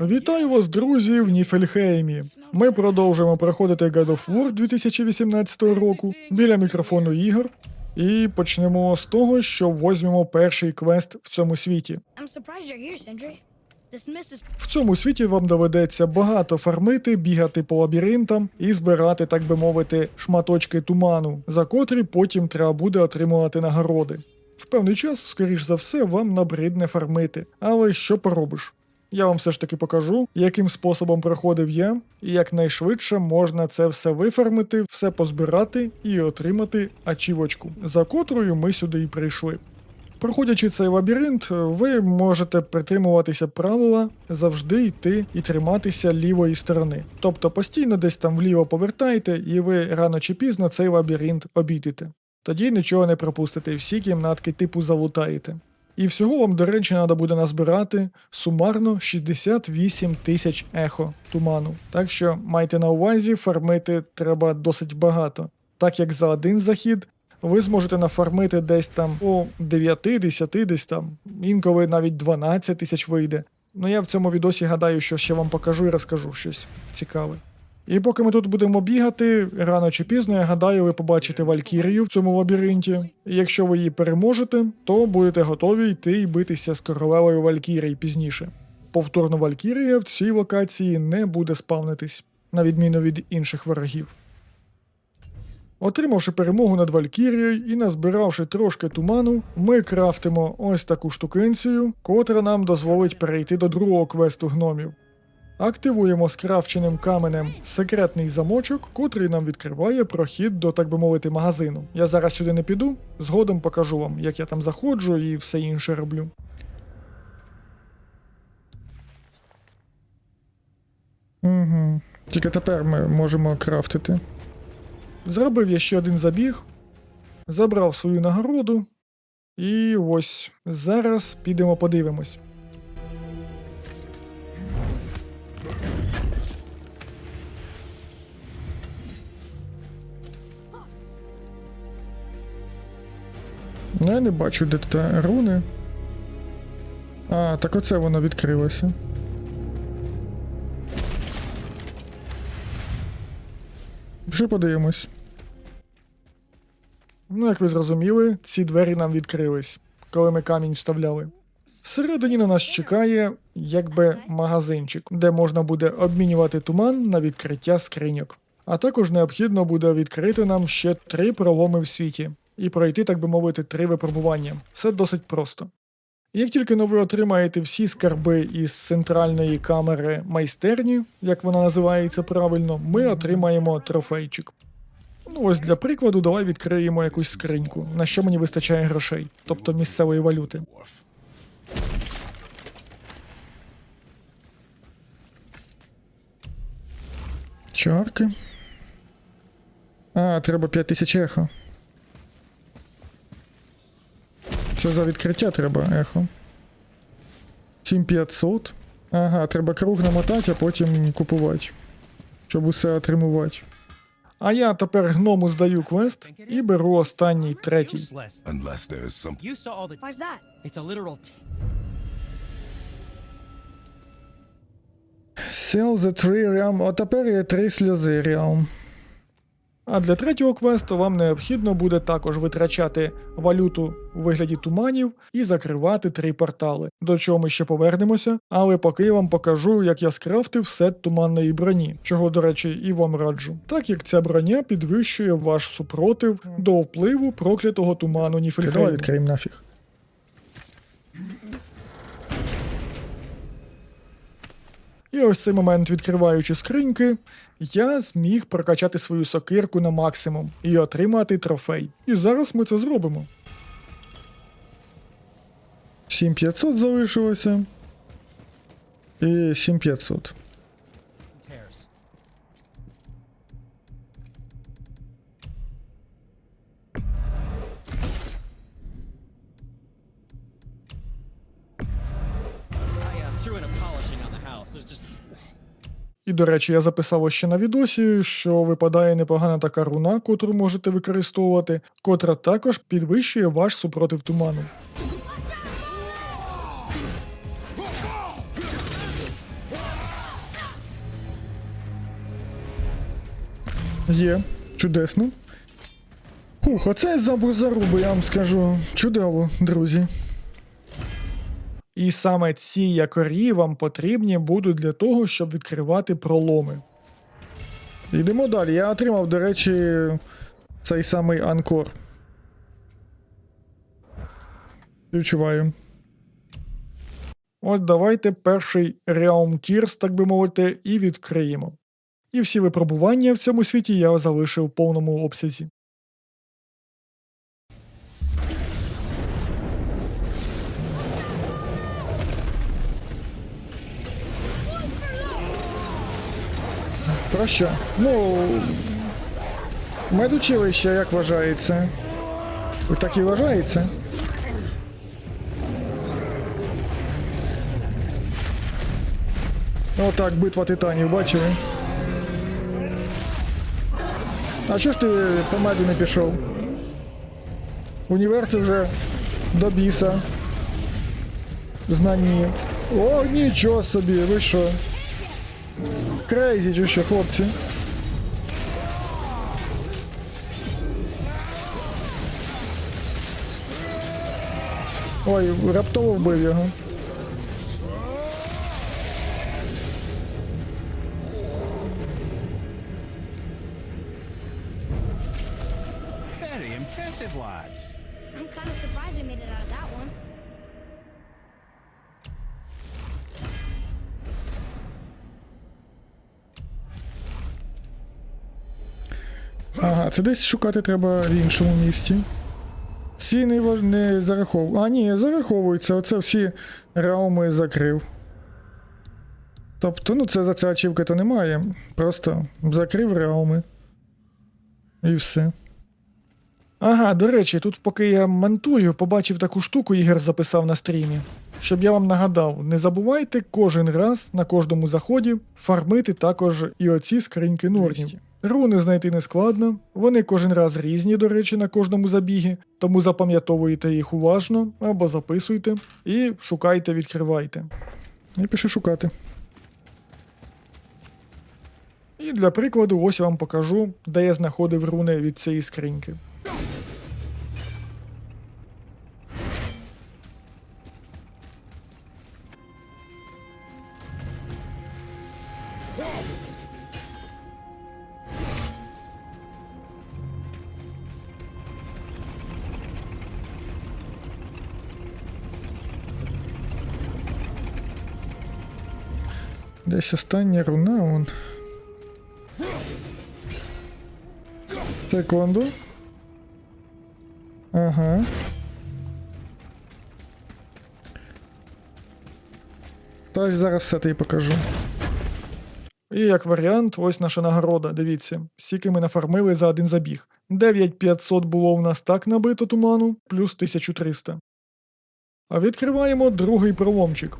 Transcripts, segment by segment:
Вітаю вас, друзі, в Ніфельхеймі. Ми продовжуємо проходити God of War 2018 року біля мікрофону ігор. І почнемо з того, що возьмемо перший квест в цьому світі. В цьому світі вам доведеться багато фармити, бігати по лабіринтам і збирати, так би мовити, шматочки туману, за котрі потім треба буде отримувати нагороди. В певний час, скоріш за все, вам набридне фармити, але що поробиш? Я вам все ж таки покажу, яким способом проходив я, і якнайшвидше можна це все вифармити, все позбирати і отримати ачівочку, за котрою ми сюди і прийшли. Проходячи цей лабіринт, ви можете притримуватися правила завжди йти і триматися лівої сторони. Тобто постійно десь там вліво повертайте, і ви рано чи пізно цей лабіринт обійдете. Тоді нічого не пропустите, всі кімнатки типу залутаєте. І всього вам, до речі, треба буде назбирати сумарно 68 тисяч ехо туману. Так що майте на увазі, фармити треба досить багато. Так як за один захід ви зможете нафармити десь там по 9, 10, десь там, інколи навіть 12 тисяч вийде. Ну я в цьому відосі гадаю, що ще вам покажу і розкажу щось цікаве. І поки ми тут будемо бігати, рано чи пізно, я гадаю, ви побачите Валькірію в цьому лабіринті. І якщо ви її переможете, то будете готові йти і битися з королевою Валькірії пізніше. Повторно Валькірія в цій локації не буде спавнитись, на відміну від інших ворогів. Отримавши перемогу над Валькірією і назбиравши трошки туману, ми крафтимо ось таку штукенцію, котра нам дозволить перейти до другого квесту гномів. Активуємо скрафченим каменем секретний замочок, котрий нам відкриває прохід до, так би мовити, магазину. Я зараз сюди не піду, згодом покажу вам, як я там заходжу і все інше роблю. Угу. Тільки тепер ми можемо крафтити. Зробив я ще один забіг, забрав свою нагороду, і ось зараз підемо подивимось. Ну, Я не бачу, де тут руни. А, так оце воно відкрилося. Пішли подивимось. Ну, як ви зрозуміли, ці двері нам відкрились, коли ми камінь вставляли. Всередині на нас чекає якби магазинчик, де можна буде обмінювати туман на відкриття скриньок. А також необхідно буде відкрити нам ще три проломи в світі і пройти, так би мовити, три випробування. Все досить просто. Як тільки но ви отримаєте всі скарби із центральної камери майстерні, як вона називається правильно, ми отримаємо трофейчик. Ну ось для прикладу, давай відкриємо якусь скриньку, на що мені вистачає грошей, тобто місцевої валюти. Чарки. А, треба 5000 ехо. Це за відкриття треба ехо. 7500. Ага, треба круг намотати, а потім купувати. Щоб усе отримувати. А я тепер гному здаю квест і беру останній третій. Sell the three realm. О, тепер є три сльози realm. А для третього квесту вам необхідно буде також витрачати валюту у вигляді туманів і закривати три портали, до чого ми ще повернемося, але поки я вам покажу, як я скрафтив сет туманної броні, чого, до речі, і вам раджу. Так як ця броня підвищує ваш супротив до впливу проклятого туману Ніфельхейму. Давай відкриємо нафіг. І ось цей момент, відкриваючи скриньки, я зміг прокачати свою сокирку на максимум і отримати трофей. І зараз ми це зробимо. 7500 залишилося. І 7500. до речі, я записав ще на відосі, що випадає непогана така руна, котру можете використовувати, котра також підвищує ваш супротив туману. Є, чудесно. Ух, оце забув заруби, я вам скажу. Чудово, друзі. І саме ці якорі вам потрібні будуть для того, щоб відкривати проломи. Йдемо далі. Я отримав, до речі, цей самий анкор. Відчуваю. От давайте перший Realm Tears, так би мовити, і відкриємо. І всі випробування в цьому світі я залишив в повному обсязі. Про що? Ну. Медучилище, як вважається? Так і вважається. Отак, битва титанів, бачили? А чого ж ти по меду не пішов? Універ це вже до біса. Знані. О, нічого собі, ви що? Крейзі чи що, хлопці? Ой, раптово вбив його. Very impressive, lads. Ага, це десь шукати треба в іншому місті. Ці не, не зараховуються. А, ні, зараховуються. Оце всі рауми закрив. Тобто, ну це за це ачівки то немає. Просто закрив рауми. І все. Ага, до речі, тут поки я монтую, побачив таку штуку, Ігор записав на стрімі. Щоб я вам нагадав, не забувайте кожен раз на кожному заході фармити також і оці скриньки норнів. Руни знайти не складно, вони кожен раз різні, до речі, на кожному забігі, тому запам'ятовуйте їх уважно або записуйте і шукайте, відкривайте. І пиши шукати. І для прикладу, ось вам покажу, де я знаходив руни від цієї скриньки. Десь остання руна он. Секунду. Ага. Тож зараз все тобі покажу. І як варіант, ось наша нагорода. Дивіться, скільки ми нафармили за один забіг. 9500 було у нас так набито туману, плюс 1300. А відкриваємо другий проломчик.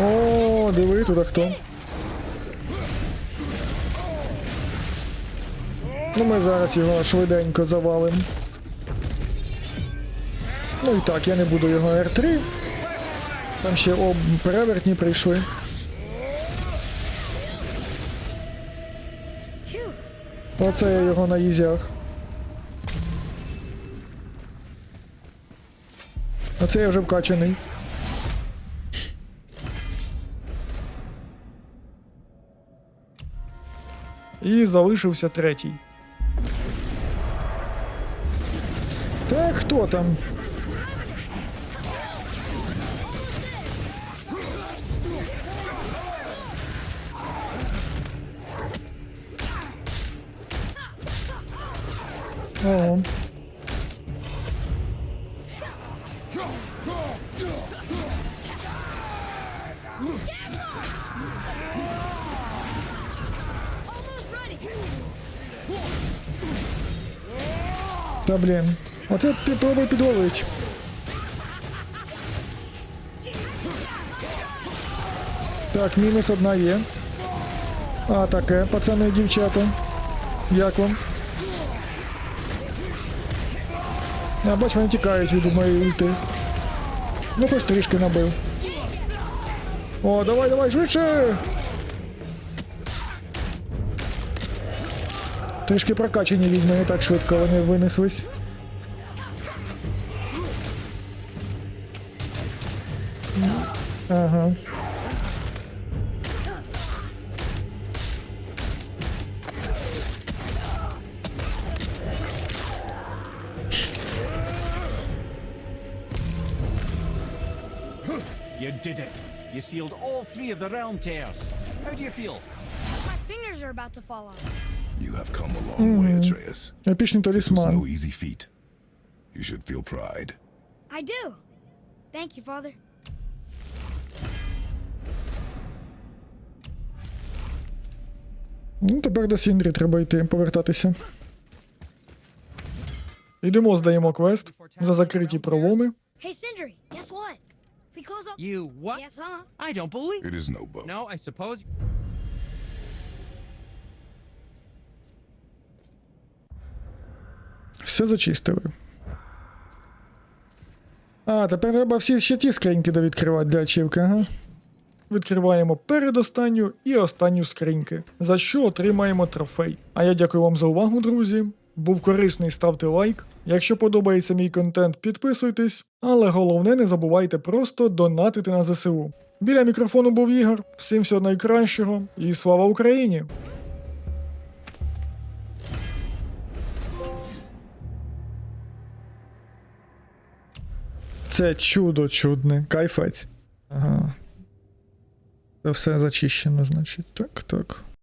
О, диви, туди хто. Ну, ми зараз його швиденько завалимо. Ну і так, я не буду його R3. Там ще об перевертні прийшли. Оце я його на їзях. Оце я вже вкачаний. І залишився третій. Та хто там? О. Та блін. Оце ти пробуй підловить. Так, мінус одна є. А, таке, пацани, дівчата. Як вам? А, бач, вони тікають від моєї ульти. Ну, хоч трішки набив. О, давай, давай, швидше! Трішки прокачані відьми, не так швидко вони винеслись. Ага. You did it. You sealed all three of the realm tears. How do you feel? My fingers are about to fall off. You have come a long way, Atreus. Епічний It was талісман. no easy feat. You should feel pride. I do. Thank you, Father. Ну, тепер до Сіндрі треба йти, повертатися. Ідемо, здаємо квест за закриті проломи. Hey, Sindri, guess what? We close up. You what? Yes, huh? I don't believe. It is no boat. No, I suppose. Все зачистили. А, тепер треба всі ще ті скриньки довідкривати для ачівки, ага. Відкриваємо передостанню і останню скриньки, за що отримаємо трофей. А я дякую вам за увагу, друзі. Був корисний, ставте лайк. Якщо подобається мій контент, підписуйтесь. Але головне не забувайте просто донатити на ЗСУ. Біля мікрофону був Ігор. Всім всього найкращого і слава Україні! Це чудо чудне, кайфець. Ага. Це все зачищено, значить. Так, так.